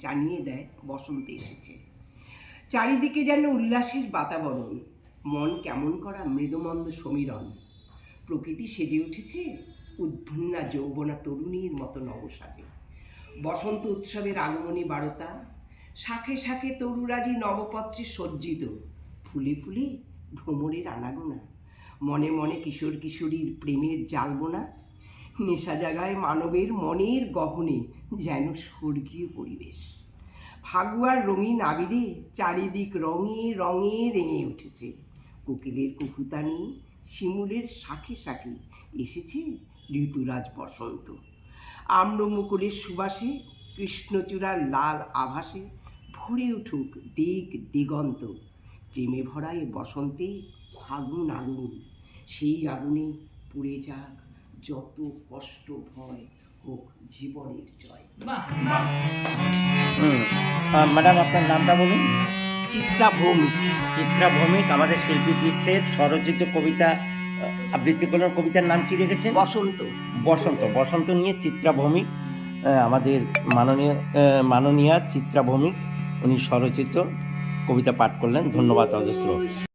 জানিয়ে দেয়, বসন্ত এসেছে। চারিদিকে যেন উল্লাসের বাতাবরণ। মন কেমন করা মৃদুমন্দ সমীরণ। প্রকৃতি সেজে উঠেছে উদ্ভিন্না যৌবনা তরুণীর মতো নবসাজে। বসন্ত উৎসবের আগমনী বারতা, শাখে শাখে তরুরাজি নবপত্রে সজ্জিত। ফুলে ফুলে ভ্রমরের আনাগোনা। মনে মনে কিশোর কিশোরীর প্রেমের জালবোনা। নেশা জাগায় মানবের মনের গহনে যেন স্বর্গীয় পরিবেশ। ফাগুয়ার রঙিন আবিরে চারিদিক রঙে রঙে রেঙে উঠেছে। কোকিলের কুকুতানি শিমুলের শাখে শাখে এসেছে ঋতুরাজ বসন্ত। আম্রমুকুলের সুবাসে কৃষ্ণচূড়ার লাল আভাসে ভরে উঠুক দিক দিগন্ত। প্রেমে ভরা এ বসন্তে ফাগুন আগুন, সেই আগুনে পুড়ে যাক যত কষ্ট ভয় হোক জীবনের জয়। ম্যাডাম আপনার নামটা বলুন। চিত্রা ভৌমিক চিত্রা ভৌমিক আমাদের শিল্পী তীর্থের স্বরচিত কবিতা আবৃত্তি করলেন কবিতার নাম কি রেখেছেন? বসন্ত। বসন্ত। বসন্ত নিয়ে চিত্রা ভৌমিক আমাদের মাননীয় মাননীয়া চিত্রা ভৌমিক উনি স্বরচিত কবিতা পাঠ করলেন। ধন্যবাদ অজস্র।